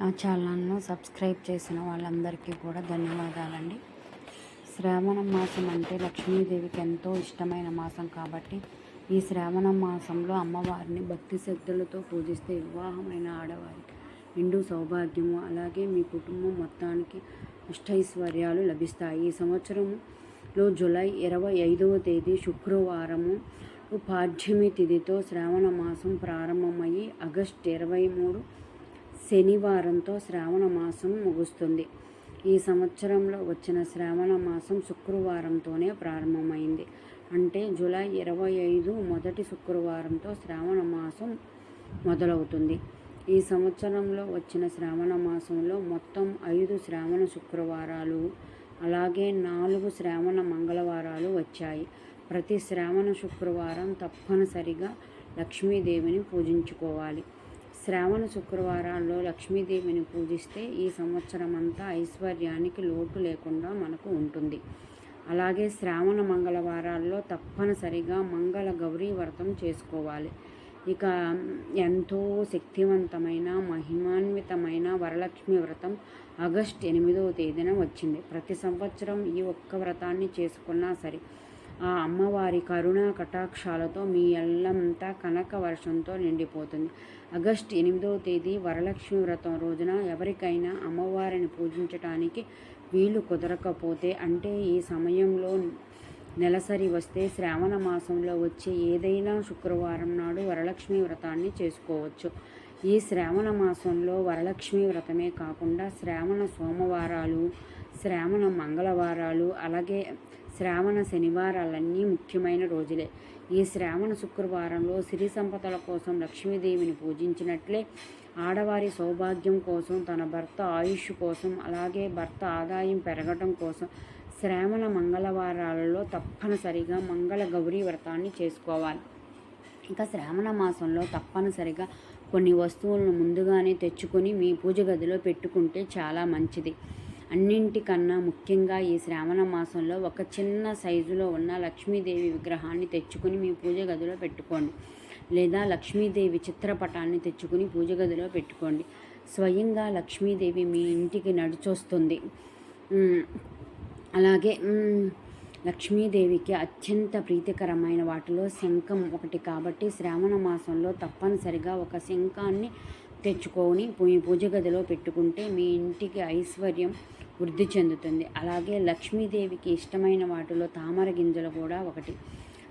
నా ఛానల్ను సబ్స్క్రైబ్ చేసిన వాళ్ళందరికీ కూడా ధన్యవాదాలండి. శ్రావణ మాసం అంటే లక్ష్మీదేవికి ఎంతో ఇష్టమైన మాసం కాబట్టి ఈ శ్రావణ మాసంలో అమ్మవారిని భక్తి శ్రద్ధలతో పూజిస్తే వివాహమైన ఆడవారికి నిండు సౌభాగ్యము అలాగే మీ కుటుంబం మొత్తానికి అష్టైశ్వర్యాలు లభిస్తాయి. ఈ సంవత్సరంలో జూలై ఇరవై ఐదవ తేదీ శుక్రవారము పాఠ్యమి తిథితో శ్రావణ మాసం ప్రారంభమయ్యి ఆగస్ట్ ఇరవై మూడు శనివారంతో శ్రావణ మాసం ముగుస్తుంది. ఈ సంవత్సరంలో వచ్చిన శ్రావణ మాసం శుక్రవారంతోనే ప్రారంభమైంది. అంటే జూలై ఇరవై ఐదు మొదటి శుక్రవారంతో శ్రావణ మాసం మొదలవుతుంది. ఈ సంవత్సరంలో వచ్చిన శ్రావణ మాసంలో మొత్తం ఐదు శ్రావణ శుక్రవారాలు అలాగే నాలుగు శ్రావణ మంగళవారాలు వచ్చాయి. ప్రతి శ్రావణ శుక్రవారం తప్పనిసరిగా లక్ష్మీదేవిని పూజించుకోవాలి. శ్రావణ శుక్రవారాల్లో లక్ష్మీదేవిని పూజిస్తే ఈ సంవత్సరం అంతా ఐశ్వర్యానికి లోటు లేకుండా మనకు ఉంటుంది. అలాగే శ్రావణ మంగళవారాల్లో తప్పనిసరిగా మంగళ గౌరీ వ్రతం చేసుకోవాలి. ఇక ఎంతో శక్తివంతమైన మహిమాన్వితమైన వరలక్ష్మి వ్రతం ఆగస్ట్ ఎనిమిదవ తేదీన వచ్చింది. ప్రతి సంవత్సరం ఈ ఒక్క వ్రతాన్ని చేసుకున్నా సరే ఆ అమ్మవారి కరుణా కటాక్షాలతో మీ ఎల్లంతా కనక వర్షంతో నిండిపోతుంది. ఆగస్ట్ ఎనిమిదవ తేదీ వరలక్ష్మి వ్రతం రోజున ఎవరికైనా అమ్మవారిని పూజించటానికి వీలు కుదరకపోతే అంటే ఈ సమయంలో నెలసరి వస్తే శ్రావణ మాసంలో వచ్చే ఏదైనా శుక్రవారం నాడు వరలక్ష్మి వ్రతాన్ని చేసుకోవచ్చు. ఈ శ్రావణ మాసంలో వరలక్ష్మి వ్రతమే కాకుండా శ్రావణ సోమవారాలు శ్రావణ మంగళవారాలు అలాగే శ్రావణ శనివారాలన్నీ ముఖ్యమైన రోజులే. ఈ శ్రావణ శుక్రవారంలో సిరి సంపదల కోసం లక్ష్మీదేవిని పూజించినట్లే ఆడవారి సౌభాగ్యం కోసం తన భర్త ఆయుష్ కోసం అలాగే భర్త ఆదాయం పెరగటం కోసం శ్రావణ మంగళవారాలలో తప్పనిసరిగా మంగళ గౌరీ వ్రతాన్ని చేసుకోవాలి. ఇంకా శ్రావణ మాసంలో తప్పనిసరిగా కొన్ని వస్తువులను ముందుగానే తెచ్చుకొని మీ పూజ గదిలో పెట్టుకుంటే చాలా మంచిది. అన్నింటికన్నా ముఖ్యంగా ఈ శ్రావణ మాసంలో ఒక చిన్న సైజులో ఉన్న లక్ష్మీదేవి విగ్రహాన్ని తెచ్చుకుని మీ పూజ గదిలో పెట్టుకోండి. లేదా లక్ష్మీదేవి చిత్రపటాన్ని తెచ్చుకుని పూజ గదిలో పెట్టుకోండి. స్వయంగా లక్ష్మీదేవి మీ ఇంటికి నడిచొస్తుంది. అలాగే లక్ష్మీదేవికి అత్యంత ప్రీతికరమైన వాటిలో శంఖం ఒకటి కాబట్టి శ్రావణ మాసంలో తప్పనిసరిగా ఒక శంఖాన్ని తెచ్చుకొని పూజ గదిలో పెట్టుకుంటే మీ ఇంటికి ఐశ్వర్యం వృద్ధి చెందుతుంది. అలాగే లక్ష్మీదేవికి ఇష్టమైన వాటిలో తామర గింజలు కూడా ఒకటి.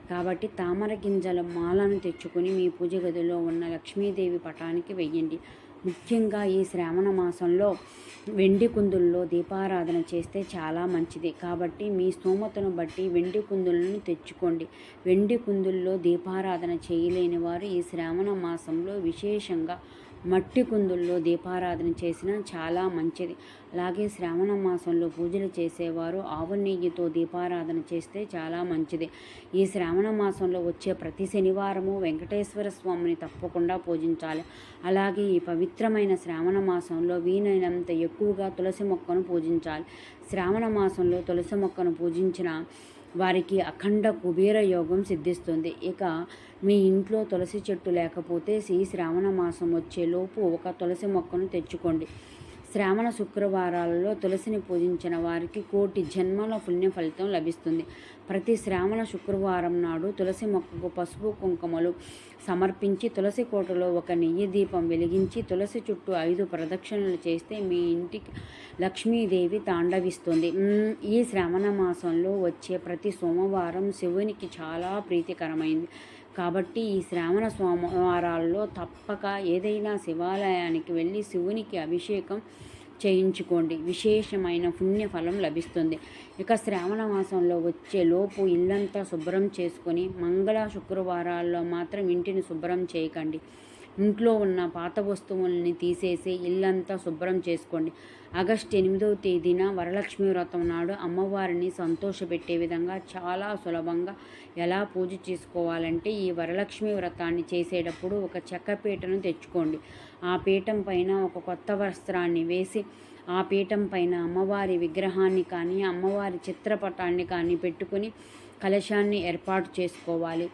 కాబట్టి తామర గింజల మాలను తెచ్చుకొని మీ పూజ గదిలో ఉన్న లక్ష్మీదేవి పటానికి వెయ్యండి ముఖ్యంగా ఈ శ్రావణ మాసంలో వెండి కుందుల్లో దీపారాధన చేస్తే చాలా మంచిది. కాబట్టి మీ స్తోమతను బట్టి వెండి కుందులను తెచ్చుకోండి. వెండి కుందుల్లో దీపారాధన చేయలేని వారు ఈ శ్రావణ మాసంలో విశేషంగా మట్టి కుందుల్లో దీపారాధన చేసిన చాలా మంచిది. అలాగే శ్రావణ మాసంలో పూజలు చేసేవారు ఆవు నెయ్యితో దీపారాధన చేస్తే చాలా మంచిది. ఈ శ్రావణ మాసంలో వచ్చే ప్రతి శనివారము వెంకటేశ్వర స్వామిని తప్పకుండా పూజించాలి. అలాగే ఈ పవిత్రమైన శ్రావణ మాసంలో వీలైనంత ఎక్కువగా తులసి మొక్కను పూజించాలి. శ్రావణ మాసంలో తులసి మొక్కను పూజించిన వారికి అఖండ కుబేర యోగం సిద్ధిస్తుంది. ఇక మీ ఇంట్లో తులసి చెట్టు లేకపోతే శ్రీ శ్రావణ మాసం వచ్చేలోపు ఒక తులసి మొక్కను తెచ్చుకోండి. శ్రావణ శుక్రవారాలలో తులసిని పూజించిన వారికి కోటి జన్మల పుణ్య ఫలితం లభిస్తుంది. ప్రతి శ్రావణ శుక్రవారం నాడు తులసి మొక్కకు పసుపు కుంకుమలు సమర్పించి తులసి కోటలో ఒక నెయ్యి దీపం వెలిగించి తులసి చుట్టూ ఐదు ప్రదక్షిణలు చేస్తే మీ ఇంటికి లక్ష్మీదేవి తాండవిస్తుంది. ఈ శ్రావణ మాసంలో వచ్చే ప్రతి సోమవారం శివునికి చాలా ప్రీతికరమైంది. కాబట్టి ఈ శ్రావణ సోమవారాల్లో తప్పక ఏదైనా శివాలయానికి వెళ్ళి శివునికి అభిషేకం చేయించుకోండి. విశేషమైన పుణ్యఫలం లభిస్తుంది. ఇక శ్రావణ మాసంలో వచ్చే లోపు ఇల్లంతా శుభ్రం చేసుకొని మంగళ శుక్రవారాల్లో మాత్రం ఇంటిని శుభ్రం చేయకండి. ఇంట్లో ఉన్న పాత వస్తువుల్ని తీసేసి ఇల్లంతా శుభ్రం చేసుకోండి. ఆగస్ట్ ఎనిమిదవ తేదీన వరలక్ష్మి వ్రతం నాడు అమ్మవారిని సంతోషపెట్టే విధంగా చాలా సులభంగా ఎలా పూజ చేసుకోవాలంటే ఈ వరలక్ష్మి వ్రతాన్ని చేసేటప్పుడు ఒక చెక్క పీటను తెచ్చుకోండి. ఆ పీఠం పైన ఒక కొత్త వస్త్రాన్ని వేసి ఆ పీఠం పైన అమ్మవారి విగ్రహాన్ని కానీ అమ్మవారి చిత్రపటాన్ని కానీ పెట్టుకుని కలశాన్ని ఏర్పాటు చేసుకోవాలి.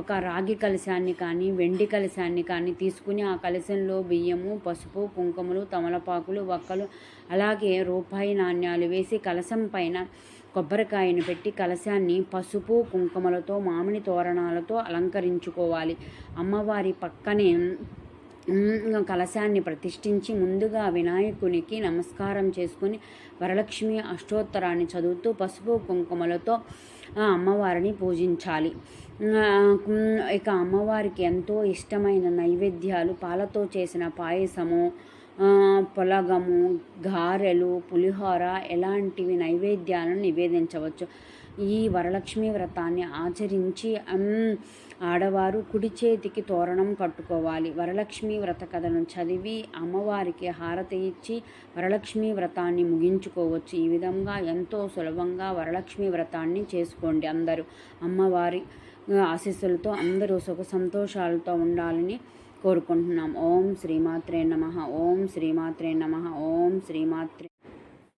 ఒక రాగి కలశాన్ని కానీ వెండి కలశాన్ని కానీ తీసుకుని ఆ కలశంలో బియ్యము పసుపు కుంకుమలు తమలపాకులు వక్కలు అలాగే రూపాయి నాణ్యాలు వేసి కలశం పైన కొబ్బరికాయను పెట్టి కలశాన్ని పసుపు కుంకుమలతో మామిడి తోరణాలతో అలంకరించుకోవాలి. అమ్మవారి పక్కనే కలశాన్ని ప్రతిష్ఠించి ముందుగా వినాయకునికి నమస్కారం చేసుకుని వరలక్ష్మి అష్టోత్తరాన్ని చదువుతూ పసుపు కుంకుమలతో అమ్మవారిని పూజించాలి. ఇక అమ్మవారికి ఎంతో ఇష్టమైన నైవేద్యాలు పాలతో చేసిన పాయసము పొలగము గారెలు పులిహోర ఎలాంటివి నైవేద్యాలను నివేదించవచ్చు. ఈ వరలక్ష్మి వ్రతాన్ని ఆచరించి ఆడవారు కుడి చేతికి తోరణం కట్టుకోవాలి. వరలక్ష్మి వ్రత కథను చదివి అమ్మవారికి హారతి ఇచ్చి వరలక్ష్మి వ్రతాన్ని ముగించుకోవచ్చు. ఈ విధంగా ఎంతో సులభంగా వరలక్ష్మి వ్రతాన్ని చేసుకోండి అందరూ. అమ్మవారి ఆశీస్సులతో అందరూ సుఖ సంతోషాలతో ఉండాలని కోరుకుంటున్నాం. ఓం శ్రీమాత్రే నమ. ఓం శ్రీమాత్రే నమ. ఓం శ్రీమాత్రే